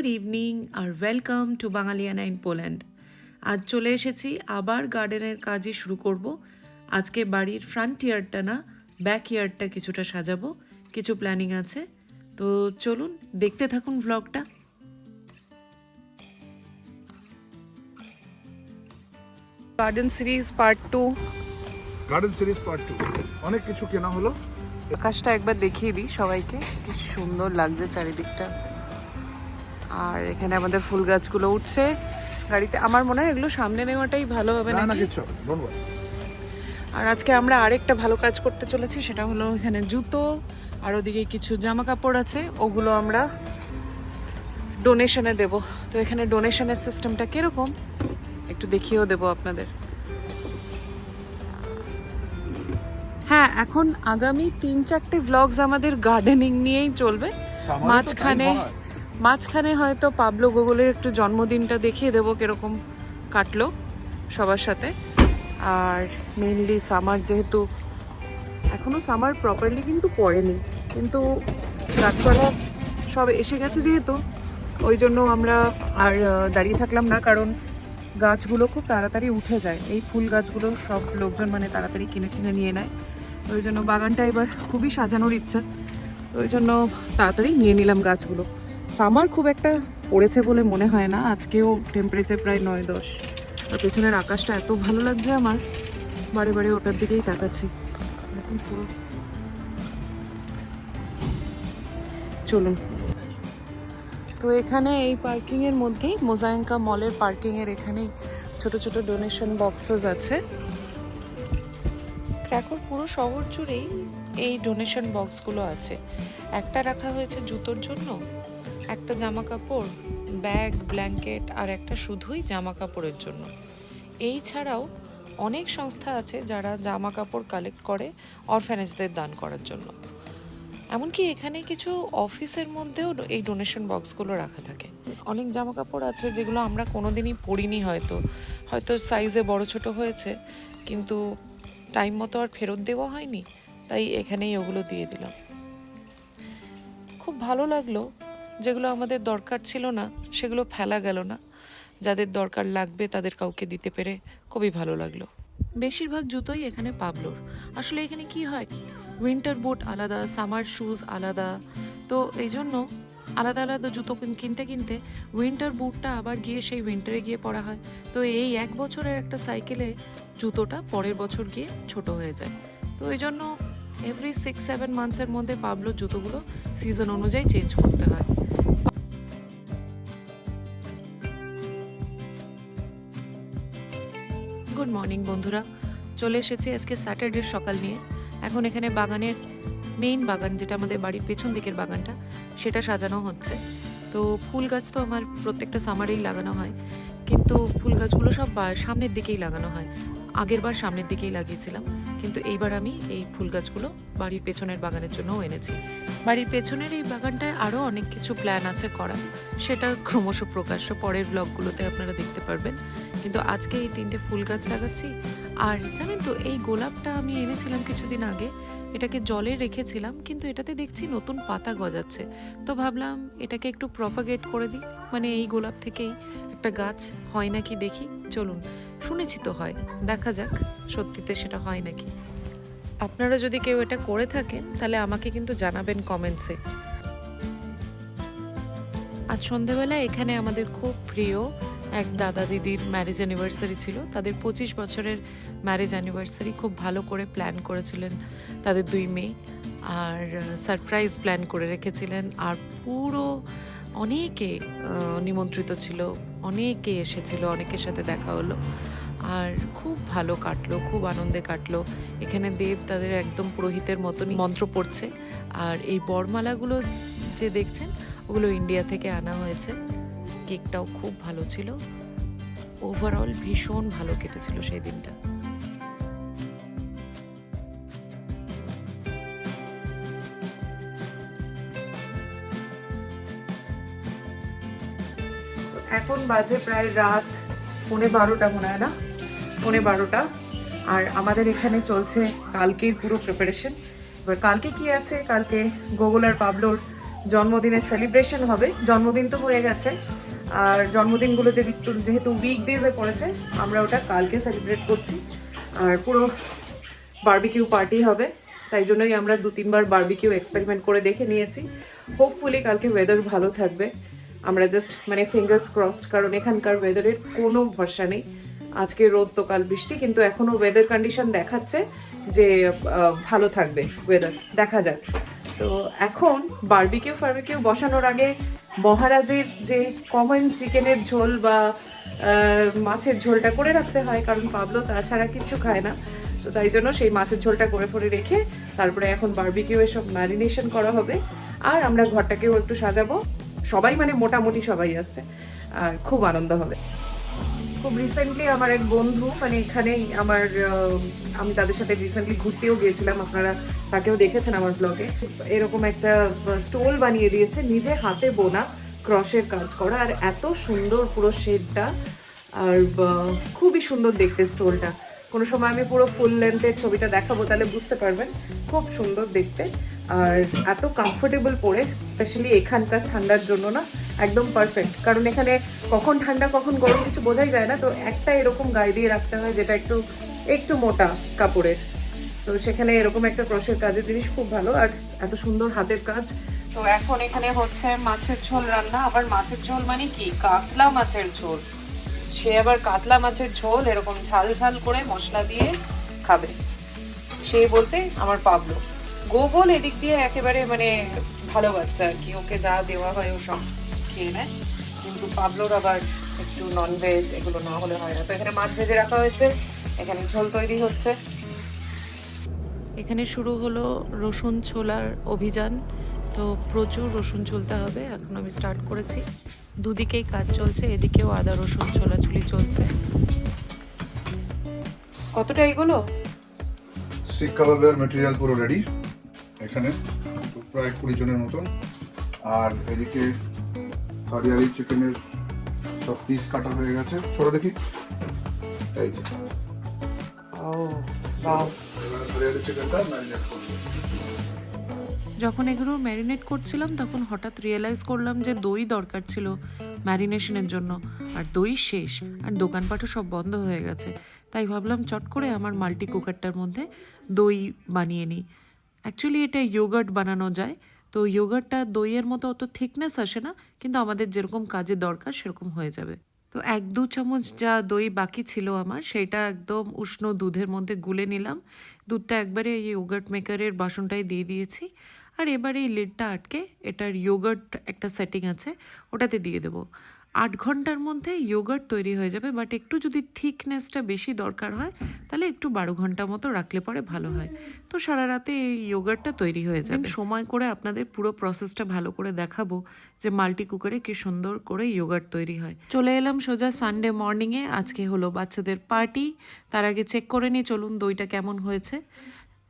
Good evening R welcome to Bangaliana in Poland. আজ চলে এসেছি আবার গার্ডেনের কাজই শুরু করব। আজকে বাড়ির ফ্রন্ট ইয়ার্ডটা না ব্যাক ইয়ার্ডটা কিছুটা সাজাবো কিছু প্ল্যানিং আছে। তো চলুন দেখতে থাকুন ভ্লগটা garden series part two garden series part two অনেক কিছু কেনা হলো। আকাশটা একবার দেখিয়ে দিই সবাইকে কি সুন্দর লাগছে চারিদিকটা। আর এখানে আমাদের ফুল গাছগুলো উঠছে। গাড়িতে আমার মনে হয় এগুলো সামনে নেওয়াটাই ভালো হবে না ওয়ারি আর আজকে আমরা আরেকটা ভালো কাজ করতে চলেছি সেটা হলো এখানে জুতো আর ওদিকে কিছু জামা কাপড় আছে ওগুলো আমরা ডোনেশনে দেব। তো এখানে ডোনেশনের সিস্টেমটা কীরকম? একটু দেখিয়েও দেবো আপনাদের। হ্যাঁ এখন আগামী তিন চারটে ভ্লগস আমাদের গার্ডেনিং নিয়েই চলবে। মাঝখানে মাঝখানে হয়তো পাবলো গুগলের একটু জন্মদিনটা দেখিয়ে দেবো কীরকম কাটলো সবার সাথে। আর মেনলি সামার যেহেতু এখনও সামার প্রপারলি কিন্তু পড়েনি, কিন্তু গাছপালা সব এসে গেছে যেহেতু, ওই জন্য আমরা আর দাঁড়িয়ে থাকলাম না, কারণ গাছগুলো খুব তাড়াতাড়ি উঠে যায়। এই ফুল গাছগুলো সব লোকজন মানে তাড়াতাড়ি কিনে চিনে নিয়ে নেয়। ওই জন্য বাগানটা এবার খুবই সাজানোর ইচ্ছা। ওই জন্য তাড়াতাড়ি নিয়ে নিলাম গাছগুলো। সামার খুব একটা পড়েছে বলে মনে হয় না। আজকেও টেম্পারেচার প্রায় নয় দশ। আর পেছনের আকাশটা এত ভালো লাগছে আমার। বারে বারে ওটার দিকেই তাকাচ্ছি। পুরো চলুন। তো এখানে এই পার্কিংয়ের মধ্যেই মোজাঙ্কা মলের পার্কিংয়ের এখানেই ছোট ছোট ডোনেশন বক্সেস আছে। ক্র্যাকর পুরো শহর জুড়েই এই ডোনেশন বক্সগুলো আছে। একটা রাখা হয়েছে জুতোর জন্য একটা জামা কাপড় ব্যাগ, ব্ল্যাঙ্কেট আর একটা শুধুই জামা কাপড়ের জন্য। এই ছাড়াও অনেক সংস্থা আছে যারা জামা কাপড় কালেক্ট করে অরফ্যানেজদের দান করার জন্য। এমনকি এখানে কিছু অফিসের মধ্যেও এই ডোনেশন বক্সগুলো রাখা থাকে। অনেক জামা কাপড় আছে যেগুলো আমরা কোনোদিনই পরিনি হয়তো। হয়তো সাইজে বড় ছোট হয়েছে, কিন্তু টাইম মতো আর ফেরত দেওয়া হয়নি, তাই এখানেই ওগুলো দিয়ে দিলাম। খুব ভালো লাগল যেগুলো আমাদের দরকার ছিল না, সেগুলো ফেলা গেল না। যাদের দরকার লাগবে তাদের কাউকে দিতে পেরে খুবই ভালো লাগল। বেশিরভাগ জুতোই এখানে পাবলোর। আসলে এখানে কি হয়? উইন্টার বুট আলাদা সামার শুজ আলাদা। তো এই জন্য আলাদা আলাদা জুতো কিনতে কিনতে উইন্টার বুটটা আবার গিয়ে সেই উইন্টারে গিয়ে পরা হয়। তো এই এক বছরের একটা সাইকেলে জুতোটা পরের বছর গিয়ে ছোট হয়ে যায়। তো এই জন্য এভরি সিক্স সেভেন মান্থসের মধ্যে পাবলোর জুতোগুলো সিজন অনুযায়ী চেঞ্জ করতে হয়। গুড মর্নিং বন্ধুরা। চলে এসেছি আজকে স্যাটারডের সকাল নিয়ে। এখন এখানে বাগানের মেইন বাগান, যেটা আমাদের বাড়ির পেছন দিকের বাগানটা, সেটা সাজানো হচ্ছে। তো ফুল গাছ তো আমার প্রত্যেকটা সামারেই লাগানো হয়, কিন্তু ফুল গাছগুলো সব সামনের দিকেই লাগানো হয়। আগের বার সামনের দিকেই লাগিয়েছিলাম। কিন্তু এইবার আমি এই ফুল গাছগুলো বাড়ির পেছনের বাগানের জন্যও এনেছি। বাড়ির পেছনের এই বাগানটায় আরও অনেক কিছু প্ল্যান আছে করা সেটা ক্রমশ প্রকাশ্য পরের ব্লগগুলোতে আপনারা দেখতে পারবেন। কিন্তু আজকে এই তিনটে ফুল গাছ লাগাচ্ছি। আর জানেন তো, এই গোলাপটা আমি এনেছিলাম কিছুদিন আগে। এটাকে জলে রেখেছিলাম, কিন্তু এটাতে দেখছি নতুন পাতা গজাচ্ছে। তো ভাবলাম এটাকে একটু প্রপাগেট করে দিই। মানে এই গোলাপ থেকেই একটা গাছ হয় নাকি দেখি। চলুন, শুনেছি তো হয়। দেখা যাক, সত্যিতে সেটা হয় নাকি। আপনারা যদি কেউ এটা করে থাকেন, তাহলে আমাকে কিন্তু জানাবেন কমেন্টসে আজ সন্ধেবেলা এখানে আমাদের খুব প্রিয় এক দাদা দিদির ম্যারেজ অ্যানিভার্সারি ছিল। তাদের পঁচিশ বছরের ম্যারেজ অ্যানিভার্সারি খুব ভালো করে প্ল্যান করেছিলেন তাদের দুই মেয়ে। আর সারপ্রাইজ প্ল্যান করে রেখেছিলেন। আর পুরো অনেকে নিমন্ত্রিত ছিল, অনেকে এসেছিল, অনেকের সাথে দেখা হলো। আর খুব ভালো কাটলো, খুব আনন্দে কাটলো। এখানে দেব তাদের একদম পুরোহিতের মতনই মন্ত্র পড়ছে। আর এই বরমালাগুলো যে দেখছেন, ওগুলো ইন্ডিয়া থেকে আনা হয়েছে। কেকটাও খুব ভালো ছিল। ওভারঅল ভীষণ ভালো কেটেছিল সেই দিনটা। এখন বাজে প্রায় রাত পৌনে বারোটা মনে হয় না? পৌনে বারোটা। আর আমাদের এখানে চলছে কালকের পুরো প্রিপারেশন এবার কালকে কি আছে? কালকে গোগল আর পাবলোর জন্মদিনের সেলিব্রেশন হবে। জন্মদিন তো হয়ে গেছে। আর জন্মদিনগুলো যদি যেহেতু উইকডেজে পড়েছে, আমরা ওটা কালকে সেলিব্রেট করছি। আর পুরো বার্বিকিউ পার্টি হবে। তাই জন্যই আমরা দু তিনবার বার্বিকিউ এক্সপেরিমেন্ট করে দেখে নিয়েছি। হোপফুলি কালকে ওয়েদার ভালো থাকবে। আমরা জাস্ট মানে ফিঙ্গার্স ক্রসড কারণ এখানকার ওয়েদারের কোনো ভরসা নেই। আজকে রোদ তো কাল বৃষ্টি, কিন্তু এখনও ওয়েদার কন্ডিশন দেখাচ্ছে যে ভালো থাকবে ওয়েদার দেখা যাক। তো এখন বারবিকিউ ফার্বিকিউ বসানোর আগে মহারাজের যে কমন চিকেনের ঝোল বা মাছের ঝোলটা করে রাখতে হয়, কারণ পাবলো তাছাড়া কিছু খায় না। তো তাই জন্য সেই মাছের ঝোলটা করে ফরে রেখে তারপরে এখন বারবিকিউ এসব ম্যারিনেশন করা হবে। আর আমরা ঘরটাকেও একটু সাজাবো। সবাই মানে মোটামুটি সবাই আসছে। আর খুব আনন্দ হবে। খুব রিসেন্টলি আমার এক বন্ধু মানে এখানেই আমার আমি তাদের সাথে রিসেন্টলি ঘুরতেও গিয়েছিলাম। আপনারা তাকেও দেখেছেন আমার ব্লগে এরকম একটা স্টোল বানিয়ে দিয়েছে, নিজে হাতে বোনা, ক্রসের কাজ করা। আর এত সুন্দর পুরো শেডটা। আর খুবই সুন্দর দেখতে স্টোলটা কোনো সময় আমি পুরো ফুল লেন্থের ছবিটা দেখাবো, তাহলে বুঝতে পারবেন। খুব সুন্দর দেখতে। আর এত কমফোর্টেবল পরে স্পেশালি এখানকার ঠান্ডার জন্য না, একদম পারফেক্ট কারণ এখানে কখন ঠান্ডা, কখন গরম কিছু বোঝাই যায় না, তো একটা এরকম গায়ে দিয়ে রাখতে হয় যেটা একটু একটু মোটা কাপড়ের। তো সেখানে এরকম একটা ক্রসের কাজের জিনিস খুব ভালো, আর এত সুন্দর হাতের কাজ। তো এখন এখানে হচ্ছে মাছের ঝোল রান্না, আবার মাছের ঝোল মানে কি? কাতলা মাছের ঝোল। সে আবার কাতলা মাছের ঝোল, এরকম ঝাল ঝাল করে মশলা দিয়ে খাবে। সে বলতে আমার পাবলো। গোগল এদিক দিয়ে একেবারে মানে ভালো বাচ্চা আর কি। ওকে যা দেওয়া হয় ও সব খেয়ে নেয়। কিন্তু পাবলোর আবার একটু নন ভেজ এগুলো না হলে হয় না। তো এখানে মাছ ভেজে রাখা হয়েছে। এখানে ঝোল তৈরি হচ্ছে। এখানে শুরু হলো রসুন ছোলার অভিযান। তো প্রচুর রসুন ছুলতে হবে। এখন আমি স্টার্ট করেছি। দুদিকেই কাজ চলছে। এদিকেও আদা রসুন ছোলাছুলি চলছে। কতটা এগুলো? শিক কাবাবের মেটেরিয়াল পুরো রেডি এখানে প্রায় কুড়ি জনের মতন। আর এদিকে হরিয়ালি চিকেনের সব পিস কাটা হয়ে গেছে। ছোটো দেখি। এই যে। চিকেনটা ম্যারিনেট করব। যখন এগুলো ম্যারিনেট করছিলাম তখন হঠাৎ রিয়েলাইজ করলাম যে দই দরকার ছিল ম্যারিনেশনের জন্য। আর দই শেষ আর দোকানপাটও সব বন্ধ হয়ে গেছে। তাই ভাবলাম চট করে আমার মাল্টি কুকারটার মধ্যে দই বানিয়ে নিই। অ্যাকচুয়ালি এটা ইয়োগার্ট বানানো যায়। তো ইয়োগার্টটা দইয়ের মতো অত থিকনেস আসে না, কিন্তু আমাদের যেরকম কাজে দরকার, সেরকম হয়ে যাবে। তো এক দু চামচ যা দই বাকি ছিল আমার, সেটা একদম উষ্ণ দুধের মধ্যে গুলে নিলাম। দুধটা একবারে এই ইয়োগার্ট মেকারের বাসনটায় দিয়ে দিয়েছি। আর এবার এই লিডটা আটকে, এটার ইয়োগার্ট একটা সেটিং আছে, ওটাতে দিয়ে দেবো। আট ঘণ্টার মধ্যে ইয়োগার্ট তৈরি হয়ে যাবে বাট একটু যদি থিকনেসটা বেশি দরকার হয়, তাহলে একটু বারো ঘণ্টা মতো রাখলে পরে ভালো হয়। তো সারা রাতে এই ইয়োগার্টটা তৈরি হয়ে যাবে। সময় করে আপনাদের পুরো প্রসেসটা ভালো করে দেখাবো যে মাল্টি কুকারে কি সুন্দর করে ইয়োগার্ট তৈরি হয়। চলে এলাম সোজা সানডে মর্নিংয়ে আজকে হলো বাচ্চাদের পার্টি তার আগে চেক করে নিই, চলুন দইটা কেমন হয়েছে।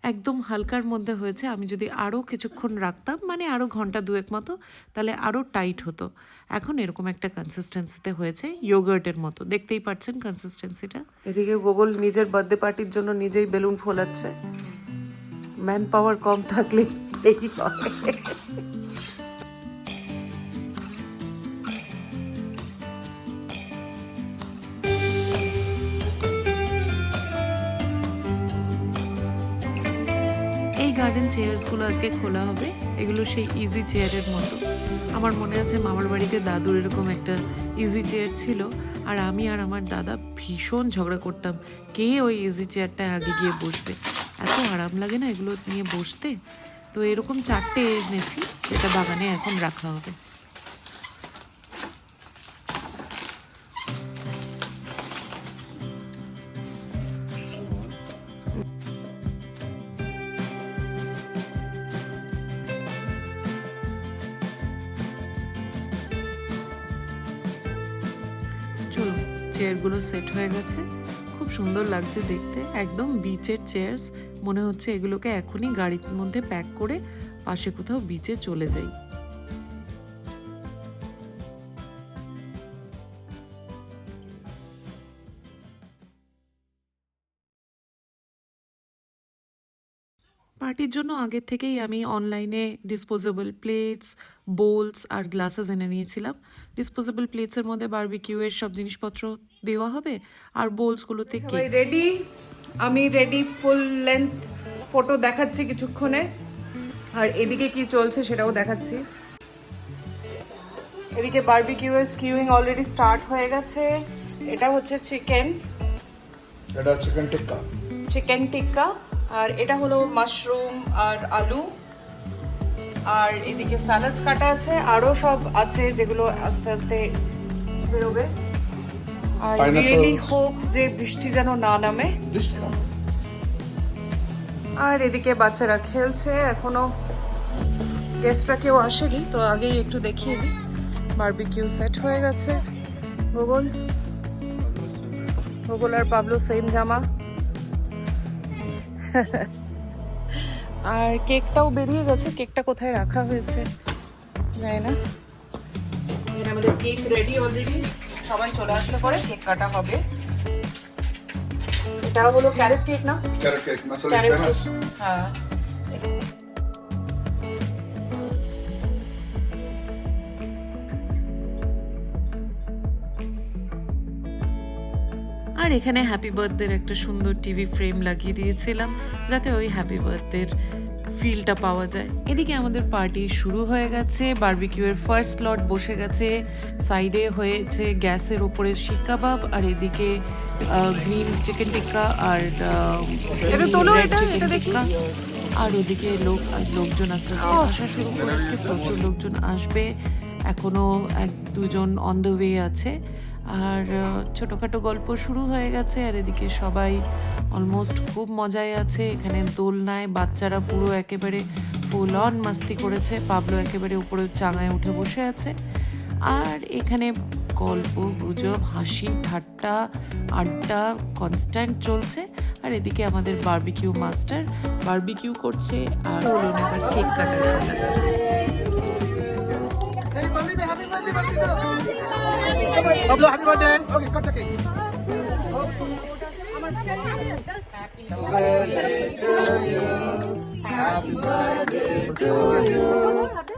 একদম হালকার মধ্যে হয়েছে। আমি যদি আরও কিছুক্ষণ রাখতাম মানে আরও ঘণ্টা দুয়েক মতো, তাহলে আরও টাইট হতো। এখন এরকম একটা কনসিস্টেন্সিতে হয়েছে ইয়োগার্টের মতো। দেখতেই পাচ্ছেন কনসিস্টেন্সিটা এদিকে গুগল নিজের বার্থডে পার্টির জন্য নিজেই বেলুন ফোলাচ্ছে। ম্যান পাওয়ার কম থাকলে এই হয়। চেয়ার্সগুলো আজকে খোলা হবে। এগুলো সেই ইজি চেয়ারের মতো। আমার মনে আছে মামার বাড়িতে দাদুর এরকম একটা ইজি চেয়ার ছিল। আর আমি আর আমার দাদা ভীষণ ঝগড়া করতাম কে ওই ইজি চেয়ারটায় আগে গিয়ে বসবে। এত আরাম লাগে না এগুলো নিয়ে বসতে? তো এরকম চারটে এনেছি যেটা বাগানে এখন রাখা হবে। চেয়ারগুলো সেট হয়ে গেছে। খুব সুন্দর লাগছে দেখতে। একদম বিচের চেয়ারস মনে হচ্ছে এগুলোকে এখনই গাড়ির মধ্যে প্যাক করে পাশে কোথাও বিচে চলে যাই। পার্টির জন্য আগের থেকেই আমি অনলাইনে ডিসপোজেবল প্লেটস বোলস আর গ্লাসেস এনে নিয়েছিলাম। ডিসপোজেবল প্লেটসের মধ্যে বারবিকিউ এর সব জিনিসপত্র দেওয়া হবে আর বোলসগুলোতে কেক রেডি আমি রেডি ফুল লেন্থ ফটো দেখাচ্ছি কিছুক্ষণে। আর এদিকে কি চলছে সেটাও দেখাচ্ছি। এদিকে বারবিকিউ এর স্কিউইং অলরেডি স্টার্ট হয়ে গেছে। এটা হচ্ছে চিকেন এটা চিকেন টিক্কা। চিকেন টিক্কা। আর এটা হলো মাশরুম আর আলু। আর এদিকে স্যালাডস কাটা আছে আরও সব আছে যেগুলো আস্তে আস্তে বেরোবে। আর. রিয়েলি হোপ যে বৃষ্টি যেন না নামে। আর এদিকে বাচ্চারা খেলছে এখনও গেস্টরা কেউ আসেনি তো আগেই একটু দেখিয়ে দিই। বারবিকিউ সেট হয়ে গেছে। গুগল গুগল আর পাবলো সেম জামা। আর কেকটাও বেরিয়ে গেছে কেকটা কোথায় রাখা হয়েছে যায় না। আমাদের কেক রেডি অলরেডি সবাই চলে আসলে পরে কেক কাটা হবে। এটা হলো ক্যারেট কেক না? ক্যারেট কেক মাসালে ক্যারেট ফেমাস হ্যাঁ। আর এখানে হ্যাপি বার্থডের একটা সুন্দর টিভি ফ্রেম লাগিয়ে দিয়েছিলাম যাতে ওই হ্যাপি বার্থডের ফিলটা পাওয়া যায় এদিকে আমাদের পার্টি শুরু হয়ে গেছে বারবিকিউ এর ফার্স্ট লট বসে গেছে সাইডে হয়েছে গ্যাসের ওপরে শিক কাবাব আর এদিকে গ্রিন চিকেন টিক্কা আর এটা তোলো red এটা, chicken এটা দেখি। টিক্কা। আর ওদিকে লোক লোকজন আস্তে আস্তে আসা শুরু করেছে প্রচুর লোকজন আসবে এখনও এক দুজন অন দ্য ওয়ে আছে আর ছোটখাটো গল্প শুরু হয়ে গেছে আর এদিকে সবাই অলমোস্ট খুব মজায় আছে। এখানে দোলনায় বাচ্চারা পুরো একেবারে ফুল অন মাস্তি করেছে। পাবলো একেবারে উপরে চাঙায় উঠে বসে আছে। আর এখানে গল্প গুজব হাসি ঠাট্টা আড্ডা কনস্ট্যান্ট চলছে। আর এদিকে আমাদের বারবিকিউ মাস্টার বারবিকিউ করছে আর হলো না এবার কেক কাটার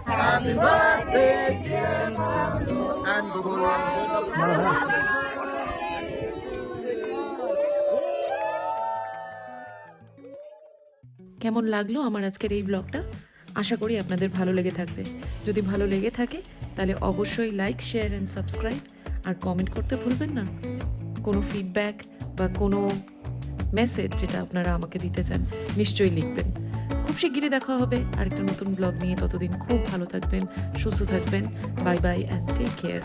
happy birthday. কেমন লাগল আমার আজকের এই ব্লগটা আশা করি আপনাদের ভালো লেগে থাকবে। যদি ভালো লেগে থাকে, তাহলে অবশ্যই লাইক শেয়ার অ্যান্ড সাবস্ক্রাইব আর কমেন্ট করতে ভুলবেন না। কোনো ফিডব্যাক বা কোনো মেসেজ যেটা আপনারা আমাকে দিতে চান, নিশ্চয়ই লিখবেন। খুব শিগগিরই দেখা হবে আরেকটা নতুন ব্লগ নিয়ে। ততদিন খুব ভালো থাকবেন, সুস্থ থাকবেন। Bye bye and take care